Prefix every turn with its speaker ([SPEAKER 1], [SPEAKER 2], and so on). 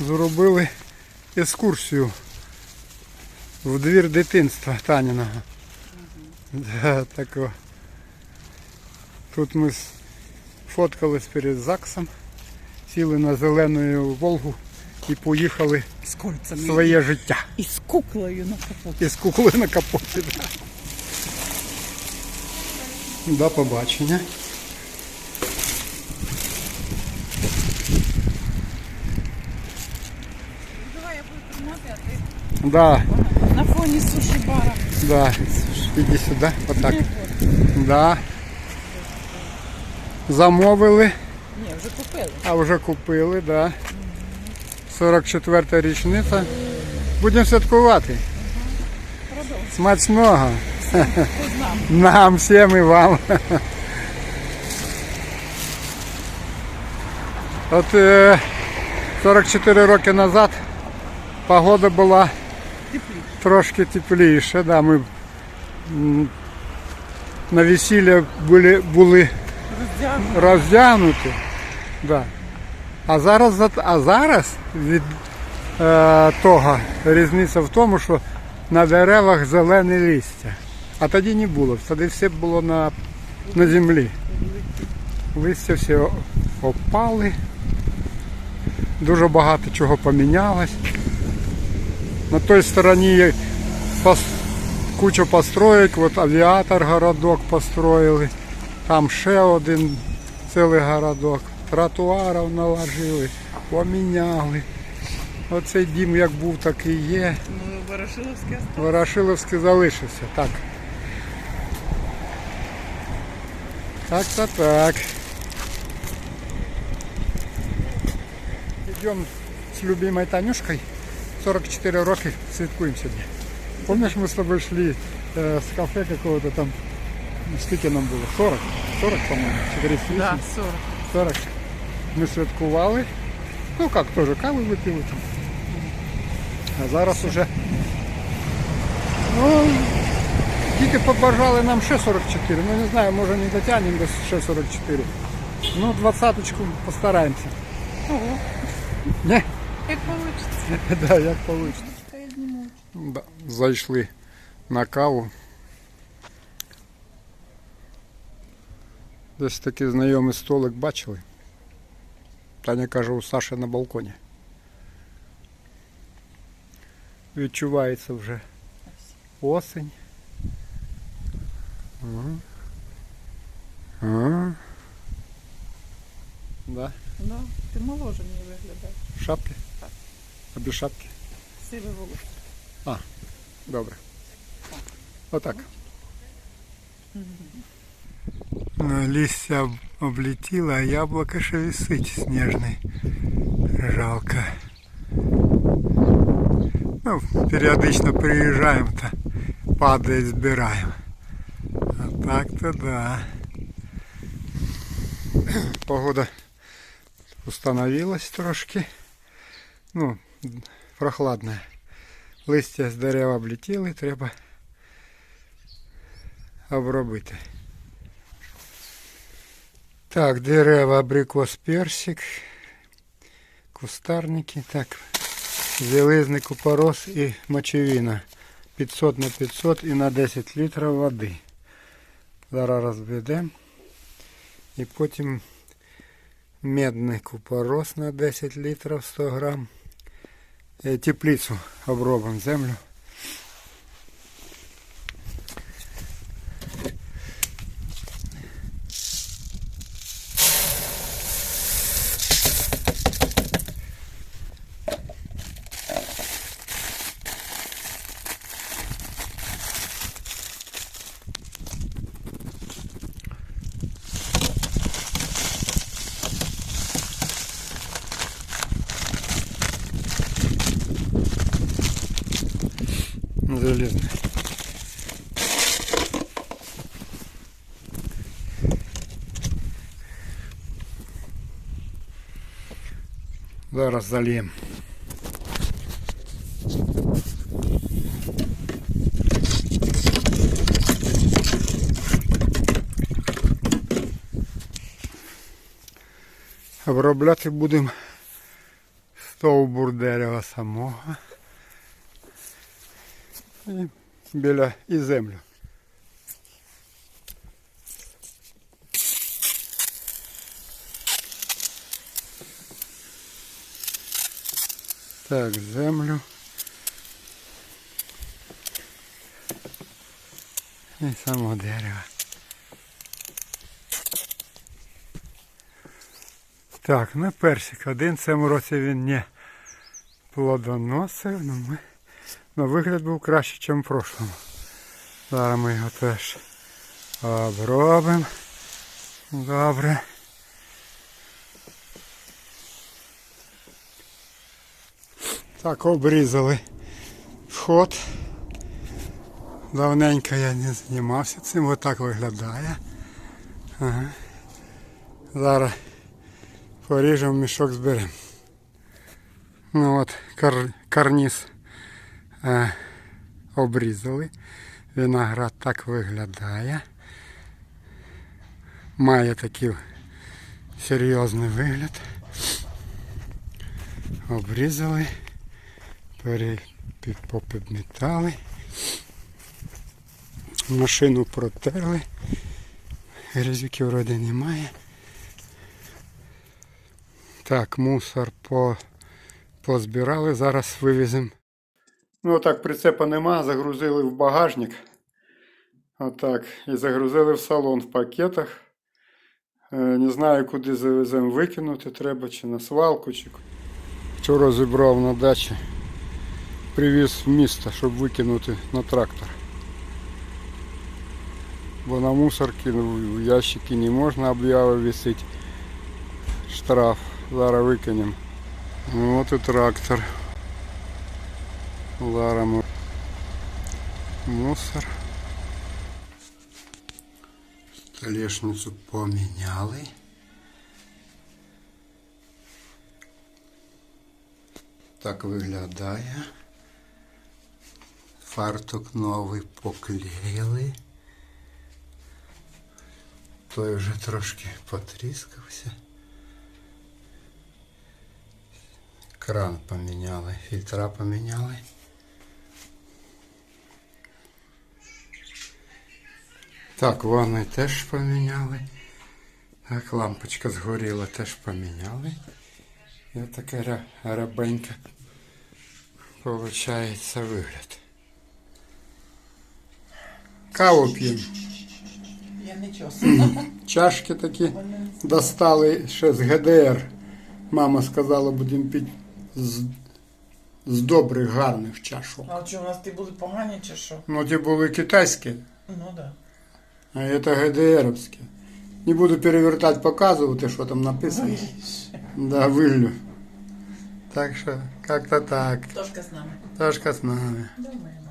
[SPEAKER 1] зробили екскурсію в двір дитинства Таніного. Да. Тут ми фоткались перед ЗАГСом, сіли на зелену Волгу і поїхали
[SPEAKER 2] З кольцями.
[SPEAKER 1] своє життя.
[SPEAKER 2] І з куклою на капоті.
[SPEAKER 1] І з кукли на капоті. До побачення.
[SPEAKER 2] Давай я буду тримати, а ти
[SPEAKER 1] Да,
[SPEAKER 2] на фоні суші бара.
[SPEAKER 1] да. Іди сюди, отак. Да. Замовили,
[SPEAKER 2] Ні, вже купили.
[SPEAKER 1] а вже купили, да. 44 річниця. Будемо святкувати. Смачного. Нам всім і вам. От е, 44 роки назад погода була трошки тепліше. Да, ми на весілля були, були
[SPEAKER 2] Роздягнути.
[SPEAKER 1] роздягнуті. Да. А зараз, а зараз від е, того різниця в тому, що на деревах зелене листя. А тоді не було. Тоді все було на, на землі. Листя всі о- опали. Дуже багато чого помінялось. На той пос- куча построєк, от авіатор городок построїли. Там ще один цілий городок. Тротуарів наложили, поміняли. Оцей дім як був, так і є.
[SPEAKER 2] Ну, Ворошиловське.
[SPEAKER 1] Ворошиловський залишився. Так. Так, так, так. Йдемо з любимой Танюшкою. 44 роки святкуємо сьогодні. Помниш, ми з тобою йшли е, з кафе какого-то там. Скільки нам було? 40? 40, по-моєму, чи 38?
[SPEAKER 2] Да, 40.
[SPEAKER 1] 40. Ми святкували. Ну як теж кави випили там. А зараз уже. Ну, тільки побажали нам ще 44. Ну не знаю, може не дотягнемо до ще 44. Ну, двадцяточку постараємося.
[SPEAKER 2] Ого,
[SPEAKER 1] Не?
[SPEAKER 2] Як вийде.
[SPEAKER 1] Да, як вийде. Да, зайшли на каву. Десь такий знайомий столик бачили. Таня каже, у Саші на балконі. Відчувається вже осень. Ага. Ага. Да.
[SPEAKER 2] Да, ти моложе мені виглядаєш.
[SPEAKER 1] Шапки?
[SPEAKER 2] Так.
[SPEAKER 1] А без шапки?
[SPEAKER 2] Сиве волосся.
[SPEAKER 1] Добре. Отак. Ну, листя об- а яблуко ще висить сніжний. Жалко. Ну, періодично приїжджаємо та падає, збираємо. А так-то да. Погода установилась трошки. Ну, прохладная. Листя з дерева облетіли, треба обробити. Так, дерева, абрикос, персик, кустарники, так, зелезний купорос і мочевина. 500 на 500 і на 10 літрів води. Зараз розведемо. І потім медний купорос на 10 літрів 100 грам. Е, теплицю обробимо землю. Залезно. Зараз зальємо. Обробляти будемо стовбур дерева самого. І біля і землю. Так, землю. І само дерево. Так, ну персик. Один в цьому році він не плодоносив, але ми, ну, вигляд був краще, ніж в прошлому. Зараз ми його теж обробимо. Добре. Так, обрізали вход. Давненько я не займався цим, отак виглядає. Ага. Зараз поріжемо мішок зберемо. Ну от кар, карніз е, обрізали. Виноград так виглядає. Має такий серйозний вигляд. Обрізали, попідмітали. Машину протерли. Грязюки вроде немає. Так, мусор по, позбирали, зараз вивеземо. Ну так, прицепа нема, загрузили в багажник. Отак. І загрузили в салон в пакетах. Е, Не знаю, куди завеземо викинути треба, чи на свалку, чи. Вчора зібрав на дачі. Привіз в місто, щоб викинути на трактор. Бо на мусорки ну, в ящики не можна, об'ява висить. Штраф. Зараз викинемо. От і трактор. Зараз ми мусор. Столешницю поміняли. Так виглядає. Фартук новий поклеїли. Той вже трошки потріскався. Кран поміняли, фільтра поміняли. Так, ванни теж поміняли. Так, лампочка згоріла, теж поміняли. І така ра- рабенька получається вигляд. Каву п'ємо. Чашки такі достали ще з ГДР. Мама сказала, будемо пити з, з добрих, гарних чашок.
[SPEAKER 2] А що, у нас ті були погані чи що?
[SPEAKER 1] Ну, ті були китайські,
[SPEAKER 2] Ну да.
[SPEAKER 1] А это ГДРовські. Не буду перевертати, показувати, що там написано. Да, вылью. Так що, як-то так.
[SPEAKER 2] Тошка з нами.
[SPEAKER 1] Тошка з нами.
[SPEAKER 2] Думаємо.